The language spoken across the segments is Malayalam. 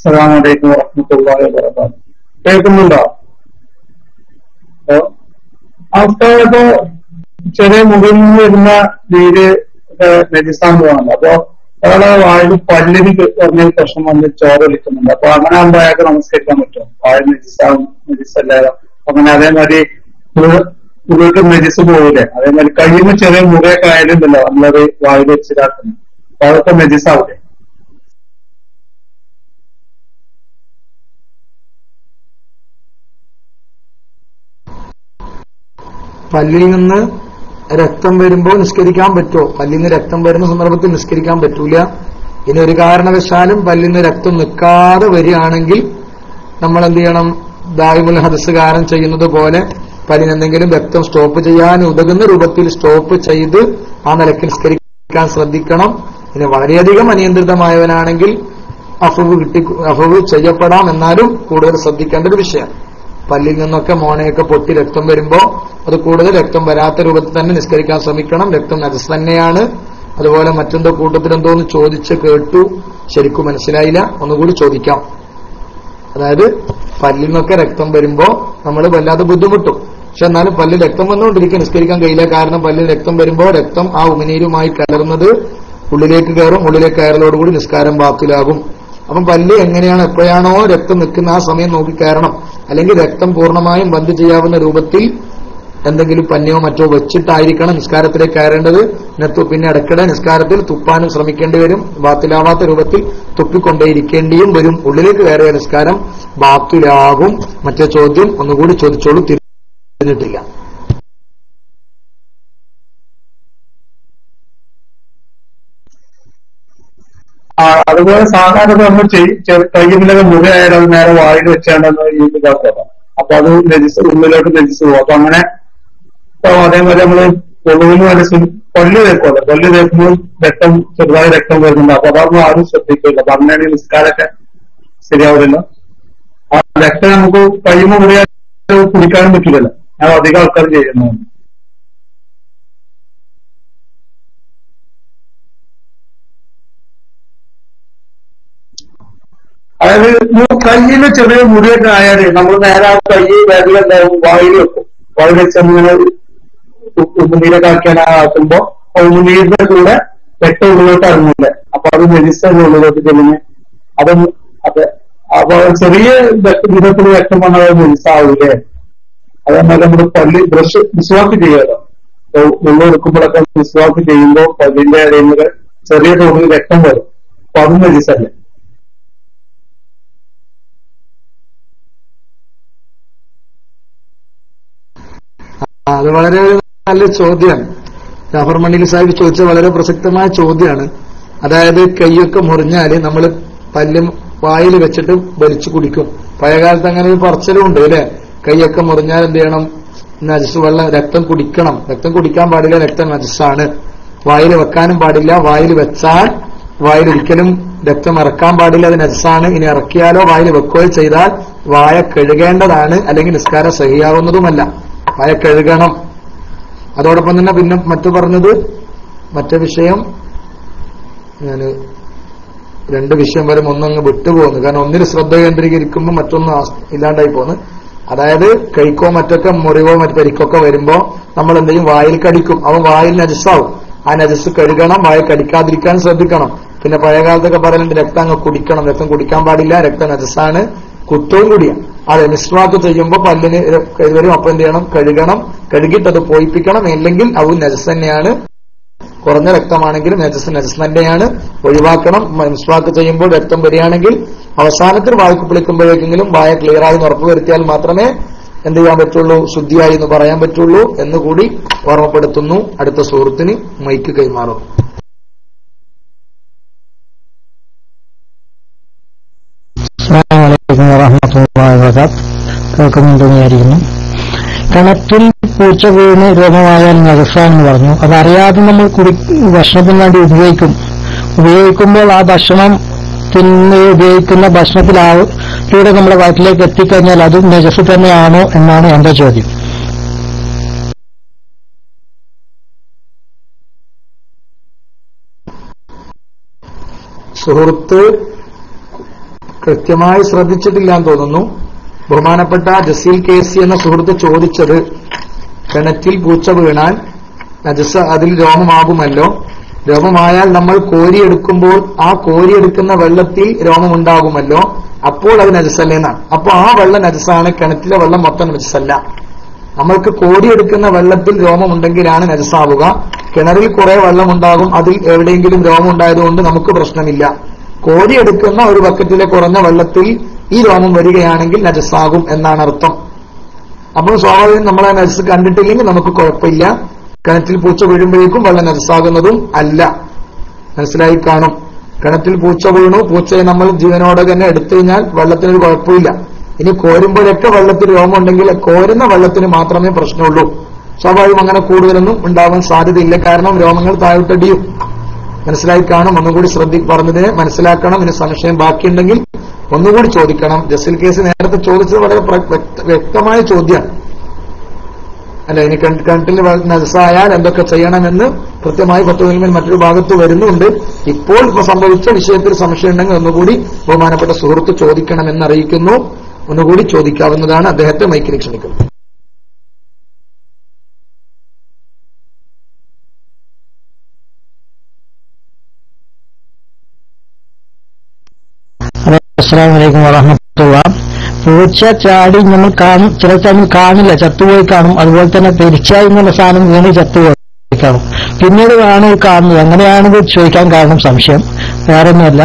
അസ്സലാമു അലൈക്കും വറഹമത്തല്ലാഹി വബറകാതുഹു. കേൾക്കുന്നുണ്ടോ? അവസ്ഥ ചെറിയ മുകളിൽ നിന്ന് വരുന്ന നീര് നജിസാന്ന് അപ്പോ ഒരാളെ വായിൽ പല്ലിന് പറഞ്ഞ പ്രശ്നം വന്ന് ചോറ് വിളിക്കുന്നുണ്ട്. അപ്പൊ അങ്ങനെ ആകുമ്പോ അയാൾക്ക് നമസ്കരിക്കാൻ പറ്റും വായിൽ നജിസാവും നജിസല്ലാതെ അങ്ങനെ അതേമാതിരി ഉള്ളിലേക്ക് നജിസ് പോവില്ലേ? അതേമാതിരി കഴിയുമ്പോൾ ചെറിയ മുറിയൊക്കെ ആയാലുണ്ടല്ലോ നമ്മളത് വായിൽ വെച്ചിട്ടാക്കുന്നു അപ്പൊ അതൊക്കെ നജിസാവില്ലേ പല്ലിൽ നിന്ന് രക്തം വരുമ്പോൾ നിസ്കരിക്കാൻ പറ്റുമോ? പല്ലിൽ നിന്ന് രക്തം വരുന്ന സന്ദർഭത്തിൽ നിസ്കരിക്കാൻ പറ്റൂല. ഇനി ഒരു കാരണവശാലും പല്ലിൽ നിന്ന് രക്തം നിൽക്കാതെ വരികയാണെങ്കിൽ നമ്മൾ എന്ത് ചെയ്യണം? ദായിമുൽ ഹദസ്സുകാരൻ ചെയ്യുന്നത് പോലെ പല്ലിനെന്തെങ്കിലും രക്തം സ്റ്റോപ്പ് ചെയ്യാൻ ഉതകുന്ന രൂപത്തിൽ സ്റ്റോപ്പ് ചെയ്ത് ആ നിലയ്ക്ക് നിസ്കരിക്കാൻ ശ്രദ്ധിക്കണം. ഇനി വളരെയധികം അനിയന്ത്രിതമായവനാണെങ്കിൽ അഫവ് കിട്ടി അഫവ് ചെയ്യപ്പെടാം എന്നാലും കൂടുതൽ ശ്രദ്ധിക്കേണ്ട ഒരു വിഷയം പല്ലിൽ നിന്നൊക്കെ മോണയൊക്കെ പൊട്ടി രക്തം വരുമ്പോ അത് കൂടുതൽ രക്തം വരാത്ത രൂപത്തിൽ തന്നെ നിസ്കരിക്കാൻ ശ്രമിക്കണം. രക്തം നജസ് തന്നെയാണ്. അതുപോലെ മറ്റെന്തോ കൂട്ടത്തിൽ എന്തോന്ന് ചോദിച്ച് കേട്ടു. ശരിക്കും മനസ്സിലായില്ല. ഒന്നുകൂടി ചോദിക്കാം. അതായത് പല്ലിൽ നിന്നൊക്കെ രക്തം വരുമ്പോ നമ്മൾ വല്ലാതെ ബുദ്ധിമുട്ടും. പക്ഷെ എന്നാലും പല്ലിൽ രക്തം വന്നുകൊണ്ടിരിക്കും നിസ്കരിക്കാൻ കഴിയില്ല. കാരണം പല്ലിൽ രക്തം വരുമ്പോ രക്തം ആ ഉമിനീരുമായി കലർന്നത് ഉള്ളിലേക്ക് കയറും. ഉള്ളിലേക്ക് കയറലോടുകൂടി നിസ്കാരം ബാത്തിലാകും. അപ്പം പല്ല് എങ്ങനെയാണ് എപ്പോഴാണോ രക്തം നിൽക്കുന്ന ആ സമയം നോക്കി കയറണം. അല്ലെങ്കിൽ രക്തം പൂർണമായും ബന്ദ് ചെയ്യാവുന്ന രൂപത്തിൽ എന്തെങ്കിലും പന്നയോ മറ്റോ വെച്ചിട്ടായിരിക്കണം നിസ്കാരത്തിലേക്ക് കയറേണ്ടത്. നെത്തു പിന്നെ ഇടയ്ക്കിടെ നിസ്കാരത്തിൽ തുപ്പാനും ശ്രമിക്കേണ്ടി വരും. ബാത്തിലാവാത്ത രൂപത്തിൽ തുപ്പിക്കൊണ്ടേയിരിക്കേണ്ടിയും വരും. ഉള്ളിലേക്ക് കയറിയ നിസ്കാരം ബാത്തിലാകും. മറ്റേ ചോദ്യം ഒന്നുകൂടി ചോദിച്ചോളൂ തിരിഞ്ഞിട്ടില്ല ആ, അതുപോലെ സാധാരണ നമ്മൾ കയ്യിലൊക്കെ മുറിയായാലും അത് നേരെ വായിൽ വെച്ചാണ്ടെന്ന് ഈ ഇതാക്കാം അപ്പൊ അത് രജിസ്റ്റർ ഉള്ളിലോട്ട് രജിസ്റ്റർ പോകും. അപ്പൊ അങ്ങനെ ഇപ്പൊ അതേപോലെ നമ്മൾ കൊള്ളുവിന് വേണ്ടി കൊല്ലി തേക്കുമല്ലോ പള്ളി തേക്കുമ്പോൾ രക്തം ചെറുതായി രക്തം വരുന്നുണ്ട്. അപ്പൊ അതൊന്നും ആരും ശ്രദ്ധിക്കില്ല. ഈ നിസ്കാരമൊക്കെ ശരിയാവില്ല ആ രക്തം നമുക്ക് കഴിയുമ്പോൾ കുടിക്കാനും പറ്റില്ലല്ലോ. ഞാൻ അധികം ആൾക്കാർ ചെയ്യുന്നു അതായത് കയ്യിലെ ചെറിയ മുറിയൊക്കെ ആയാൽ നമ്മൾ നേരെ ആ കൈ ബാഗിലുണ്ടാവും വായിൽ വെക്കും. വായിൽ വെച്ചങ്ങനെ ഉപ്പുനീരൊക്കെ ആക്കിയാണ് ആക്കുമ്പോ ഉപ്പുനീരിന്റെ കൂടെ രക്തം ഉള്ളിലോട്ട് ഇറങ്ങില്ല? അപ്പൊ അത് രജിസ്റ്റർ ഉള്ളിലോട്ട് ചെല്ലുന്നു. അത് അതെ അപ്പൊ ചെറിയ വിധത്തിൽ രക്തം വന്നാൽ അത് രജിസ്റ്റാവൂലേ അതേമാതിരി നമ്മൾ പല്ല് ബ്രഷ് വിശ്വാസ് ചെയ്യാലോ ഉള്ളിൽ എടുക്കുമ്പോഴൊക്കെ വിശ്വാസ് ചെയ്യുമ്പോൾ പല്ലിന്റെ ഇടയിൽ ചെറിയ തോതിൽ രക്തം വരും. അപ്പൊ അതും രജിസ്റ്റല്ലേ അത് വളരെ നല്ല ചോദ്യമാണ്. ജാഫർ മണ്ണിൽ സാഹിബ് ചോദിച്ച വളരെ പ്രസക്തമായ ചോദ്യമാണ്. അതായത് കൈയൊക്കെ മുറിഞ്ഞാൽ നമ്മൾ പല്ലും വായിൽ വെച്ചിട്ട് വലിച്ചു കുടിക്കും. പഴയകാലത്ത് അങ്ങനെ ഒരു പറച്ചിലും ഉണ്ട് അല്ലെ? കൈയൊക്കെ മുറിഞ്ഞാൽ എന്ത് ചെയ്യണം? നജസ് വെള്ളം രക്തം കുടിക്കണം. രക്തം കുടിക്കാൻ പാടില്ല രക്തം നജസ്സാണ്. വായിൽ വെക്കാനും പാടില്ല വായിൽ വെച്ചാൽ വായിൽ ഒരിക്കലും രക്തം ഇറക്കാൻ പാടില്ല അത് നജസ്സാണ്. ഇനി ഇറക്കിയാലോ വായിൽ വെക്കുകയോ ചെയ്താൽ വായ കഴുകേണ്ടതാണ് അല്ലെങ്കിൽ നിസ്കാരം സഹിയാവുന്നതുമല്ല. വായ കഴുകണം അതോടൊപ്പം തന്നെ പിന്നെ മറ്റു പറഞ്ഞത് മറ്റേ വിഷയം ഞാൻ രണ്ട് വിഷയം വരും ഒന്നങ്ങ് വിട്ടുപോകുന്നു കാരണം ഒന്നിന് ശ്രദ്ധ കേന്ദ്രീകരിക്കുമ്പോൾ മറ്റൊന്ന് ഇല്ലാണ്ടായി പോകുന്നു അതായത് കൈക്കോ മറ്റൊക്കെ മുറിവോ മറ്റു പരിക്കൊക്കെ വരുമ്പോ നമ്മൾ എന്തെങ്കിലും വായിൽ കടിക്കും. അവൻ വായിൽ നജസ്സാവും. ആ നജസ് കഴുകണം. വായിൽ കടിക്കാതിരിക്കാൻ ശ്രദ്ധിക്കണം. പിന്നെ പഴയ കാലത്തൊക്കെ പറയുന്നുണ്ട് രക്തം അങ്ങ് കുടിക്കണം. രക്തം കുടിക്കാൻ പാടില്ല. രക്തം നജസ്സാണ് കുറ്റവും കൂടിയാണ് അതെ മിസ്വാക്ക് ചെയ്യുമ്പോൾ പല്ലിന് കഴിവരും അപ്പം ചെയ്യണം? കഴുകണം. കഴുകിയിട്ട് അത് പോയിപ്പിക്കണം. ഇല്ലെങ്കിൽ അത് നജസ് തന്നെയാണ്. കുറഞ്ഞ രക്തമാണെങ്കിലും നജസ് നജസ് തന്നെയാണ്. ഒഴിവാക്കണം. മിസ്വാക്ക് ചെയ്യുമ്പോൾ രക്തം വരികയാണെങ്കിൽ അവസാനത്തിൽ വായ്പ പിളിക്കുമ്പോഴേക്കെങ്കിലും വായ ഉറപ്പ് ഉറപ്പുവരുത്തിയാൽ മാത്രമേ എന്ത് ചെയ്യാൻ പറ്റുള്ളൂ? ശുദ്ധിയായി എന്ന് പറയാൻ പറ്റുള്ളൂ എന്ന് കൂടി ഓർമ്മപ്പെടുത്തുന്നു. അടുത്ത സുഹൃത്തിന് മൈക്ക് കൈമാറുന്നു അസ്സാമലൈക്കും വറഹമത്തുള്ളാഹി വബറകാത്ത് വിചാരിക്കുന്നു. കിണറ്റിൽ പൂച്ച വീണ് രോഗമായാൽ നജസാന്ന് പറഞ്ഞു. അതറിയാതെ നമ്മൾ കുടി ഭക്ഷണത്തിന് വേണ്ടി ഉപയോഗിക്കും. ഉപയോഗിക്കുമ്പോൾ ആ ഭക്ഷണം തിന്ന് ഉപയോഗിക്കുന്ന ഭക്ഷണത്തിലൂടെ നമ്മുടെ വയറ്റിലേക്ക് എത്തിക്കഴിഞ്ഞാൽ അതും നജസ് തന്നെയാണോ എന്നാണ് എന്റെ ചോദ്യം. സുഹൃത്ത് കൃത്യമായി ശ്രദ്ധിച്ചിട്ടില്ല എന്ന് തോന്നുന്നു. ബഹുമാനപ്പെട്ട ജസീൽ കെ സി എന്ന സുഹൃത്ത് ചോദിച്ചത് കിണറ്റിൽ പൂച്ച വീണാൽ നജസ അതിൽ രോമമാകുമല്ലോ. രോമമായാൽ നമ്മൾ കോരിയെടുക്കുമ്പോൾ ആ കോരിയെടുക്കുന്ന വെള്ളത്തിൽ രോമമുണ്ടാകുമല്ലോ. അപ്പോൾ അത് നജസല്ലേ എന്നാണ് അപ്പോൾ ആ വെള്ളം നജസാണ് കിണറ്റിലെ വെള്ളം മൊത്തം നജസല്ല. നമ്മൾക്ക് കോരിയെടുക്കുന്ന വെള്ളത്തിൽ രോമമുണ്ടെങ്കിലാണ് നജസാവുക. കിണറിൽ കുറെ വെള്ളമുണ്ടാകും അതിൽ എവിടെയെങ്കിലും രോമം ഉണ്ടായതുകൊണ്ട് നമുക്ക് പ്രശ്നമില്ല. കോരിയെടുക്കുന്ന ഒരു ബക്കറ്റിലെ കുറഞ്ഞ വെള്ളത്തിൽ ഈ രോമം വരികയാണെങ്കിൽ നജസാകും എന്നാണ് അർത്ഥം. അപ്പോൾ സ്വാഭാവികം നമ്മൾ ആ നജസ് കണ്ടിട്ടില്ലെങ്കിൽ നമുക്ക് കുഴപ്പമില്ല. കിണറ്റിൽ പൂച്ച വീഴുമ്പോഴേക്കും വെള്ളം നജസാകുന്നതും അല്ല. മനസ്സിലായി കാണും. കിണറ്റിൽ പൂച്ച വീണു പൂച്ചയെ നമ്മൾ ജീവനോടെ തന്നെ എടുത്തു കഴിഞ്ഞാൽ വെള്ളത്തിനൊരു കുഴപ്പമില്ല. ഇനി കോരുമ്പോഴൊക്കെ വെള്ളത്തിൽ രോമം ഉണ്ടെങ്കിൽ കോരുന്ന വെള്ളത്തിന് മാത്രമേ പ്രശ്നമുള്ളൂ. സ്വാഭാവികം അങ്ങനെ കൂടുതലൊന്നും ഉണ്ടാവാൻ സാധ്യതയില്ല. കാരണം രോമങ്ങൾ താഴോട്ടടിയും. മനസ്സിലായി കാണും ഒന്നുകൂടി ശ്രദ്ധി പറഞ്ഞതിനെ മനസ്സിലാക്കണം ഇനി സംശയം ബാക്കിയുണ്ടെങ്കിൽ ഒന്നുകൂടി ചോദിക്കണം. ജസ്റ്റിൽ കേസ് നേരത്തെ ചോദിച്ചത് വളരെ വ്യക്തമായ ചോദ്യമാണ്. അല്ല ഇനി കണ്ടിൽ നജസായാൽ എന്തൊക്കെ ചെയ്യണമെന്ന് കൃത്യമായി പത്തുവിൽ മറ്റൊരു ഭാഗത്ത് വരുന്നുണ്ട്. ഇപ്പോൾ ഇപ്പൊ സംഭവിച്ച വിഷയത്തിൽ സംശയം ഉണ്ടെങ്കിൽ ഒന്നുകൂടി ബഹുമാനപ്പെട്ട സുഹൃത്ത് ചോദിക്കണമെന്ന് അറിയിക്കുന്നു. ഒന്നുകൂടി ചോദിക്കാവുന്നതാണ് അദ്ദേഹത്തെ മൈക്കിനെ ക്ഷണിക്കുന്നു അസ്സാം വലൈക്കും വറഹമത്തുള്ള. പൂച്ച ചാടി നമ്മൾ കാണും ചില സമയം കാണില്ല ചത്തുപോയി കാണും. അതുപോലെ തന്നെ പെരിച്ചായി എന്നുള്ള സാധനം വീണ് ചത്തുപോയി കാണും. പിന്നീട് ആണ് കാണുന്നത്. എങ്ങനെയാണെന്ന് ചോദിക്കാൻ കാരണം സംശയം. വേറെ ഒന്നുമല്ല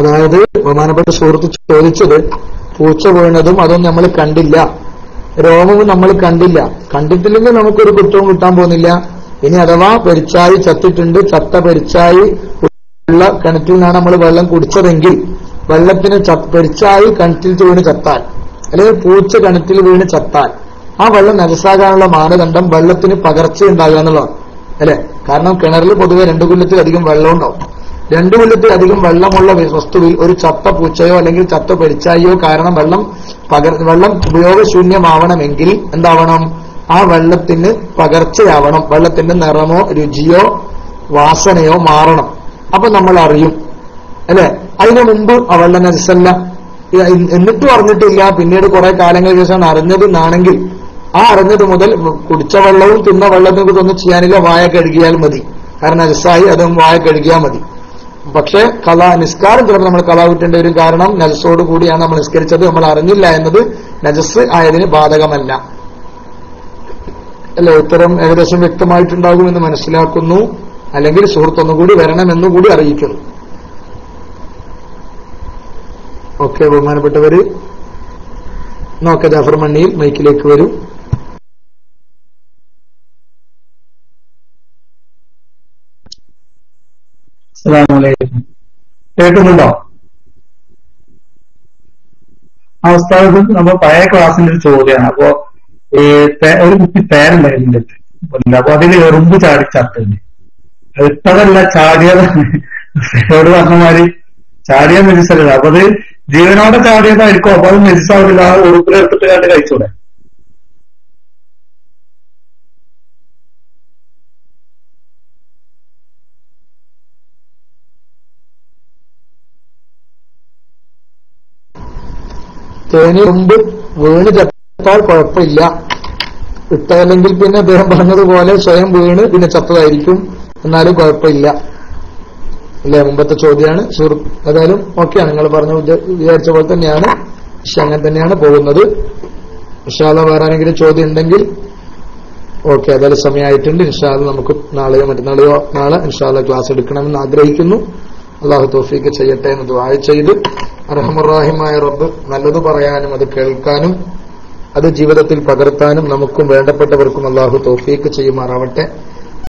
അതായത് ബഹുമാനപ്പെട്ട സുഹൃത്ത് ചോദിച്ചത് പൂച്ച വീണതും അതൊന്നും നമ്മൾ കണ്ടില്ല. രോമവും നമ്മൾ കണ്ടില്ല. കണ്ടിട്ടില്ലെങ്കിൽ നമുക്കൊരു കുറ്റവും കിട്ടാൻ പോകുന്നില്ല. ഇനി അഥവാ പെരിച്ചായി ചത്തിട്ടുണ്ട് ചത്ത പെരിച്ചായി ഉള്ള കിണറ്റിൽ നിന്നാണ് നമ്മൾ വെള്ളം കുടിച്ചതെങ്കിൽ വെള്ളത്തിന് പെരിച്ചായി കിണറ്റിൽ വീണ് ചത്താൽ അല്ലെങ്കിൽ പൂച്ച കിണറ്റിൽ വീണ് ചത്താൽ ആ വെള്ളം നരസാകാനുള്ള മാനദണ്ഡം വെള്ളത്തിന് പകർച്ച ഉണ്ടാകുക എന്നുള്ളതാണ്. അല്ലെ? കാരണം കിണറിൽ പൊതുവെ രണ്ടു കൊല്ലത്തിലധികം വെള്ളം ഉണ്ടാവും രണ്ടു കൊല്ലത്തിൽ അധികം വെള്ളമുള്ള വസ്തുവിൽ ഒരു ചത്ത പൂച്ചയോ അല്ലെങ്കിൽ ചത്ത പെരിച്ചായോ കാരണം വെള്ളം പകർ വെള്ളം ഉപയോഗശൂന്യമാവണമെങ്കിൽ എന്താവണം? ആ വെള്ളത്തിന് പകർച്ചയാവണം. വെള്ളത്തിന്റെ നിറമോ രുചിയോ വാസനയോ മാറണം. അപ്പൊ നമ്മൾ അറിയും അല്ലെ? അതിനു മുമ്പ് ആ വെള്ളം നരസല്ല എന്നിട്ട് അറിഞ്ഞിട്ടില്ല. പിന്നീട് കുറെ കാലങ്ങൾക്ക് ശേഷമാണ് അറിഞ്ഞത് എന്നാണെങ്കിൽ ആ അറിഞ്ഞത് മുതൽ കുടിച്ച വെള്ളവും തിന്ന വെള്ളത്തിനൊക്കെ ഒന്നും ചെയ്യാനില്ല. വായ കഴുകിയാൽ മതി. കാരണം അരിസായി അതും വായ കഴുകിയാൽ മതി. പക്ഷേ കലാ നിസ്കാരം ചിലപ്പോൾ നമ്മൾ കലാ വിട്ടേണ്ട ഒരു കാരണം നജസോട് കൂടിയാണ് നമ്മൾ നിസ്കരിച്ചത് നമ്മൾ അറിഞ്ഞില്ല എന്നത് നജസ് ആയതിന് ബാധകമല്ല. അല്ലെ? ഉത്തരം ഏകദേശം വ്യക്തമായിട്ടുണ്ടാകുമെന്ന് മനസ്സിലാക്കുന്നു. അല്ലെങ്കിൽ സുഹൃത്തൊന്നുകൂടി വരണമെന്നുകൂടി അറിയിക്കുന്നു. ഓക്കെ ബഹുമാനപ്പെട്ടവര്. നോക്കെ ജാഫർ മണ്ണിയിൽ മൈക്കിലേക്ക് വരൂ. അസ്സലാമലൈക്കും കേൾക്കുന്നുണ്ടോ? ഉസ്താദ് നമ്മൾ പഴയ ക്ലാസ്സിന്റെ ഒരു ചോദ്യമാണ് അപ്പോ ഒരു കുട്ടി പേരുണ്ടായിരുന്നു എന്റെ അപ്പൊ അതിൽ എറുമ്പ് ചാടി ചത്തല്ലേ ഇട്ടതല്ല ചാടിയതാണ് പറഞ്ഞമാതിരി പറഞ്ഞ മാതിരി ചാടിയ മെരിസല്ല അപ്പൊ അത് ജീവനോടെ ചാടിയതായിരിക്കും. അപ്പൊ അത് മെരിസാവില്ല ആ ഉറുപ്പിലെടുത്തിട്ട് കണ്ട് കഴിച്ചൂടെ. തേനി കൊണ്ട് വീണ് ചത്താൽ കുഴപ്പമില്ല. ഇട്ടതല്ലെങ്കിൽ പിന്നെ അദ്ദേഹം പറഞ്ഞതുപോലെ സ്വയം വീണ് പിന്നെ ചത്തതായിരിക്കും. എന്നാലും കുഴപ്പമില്ല. അല്ലേ? മുമ്പത്തെ ചോദ്യമാണ്. സുഹൃത്ത് ഏതായാലും ഓക്കെയാണ്. നിങ്ങൾ പറഞ്ഞ വിചാരിച്ച പോലെ തന്നെയാണ്. പക്ഷെ അങ്ങനെ തന്നെയാണ് പോകുന്നത്. ഇഷാദ വേറെ ആരെങ്കിലും ചോദ്യം ഉണ്ടെങ്കിൽ ഓക്കെ ഏതായാലും സമയമായിട്ടുണ്ട്. ഇൻഷാദ് നമുക്ക് നാളെയോ മറ്റന്നാളെയോ നാളെ ഇൻഷാദ ക്ലാസ് എടുക്കണമെന്ന് ആഗ്രഹിക്കുന്നു. അള്ളാഹു തോഫീക്ക് ചെയ്യട്ടെ എന്ന് ദുബായ ചെയ്ത് അർഹമുറാഹിമായ റബ്ബ് നല്ലത് പറയാനും അത് കേൾക്കാനും അത് ജീവിതത്തിൽ പകർത്താനും നമുക്കും വേണ്ടപ്പെട്ടവർക്കും അള്ളാഹു തോഫീക്ക് ചെയ്യുമാറാവട്ടെ.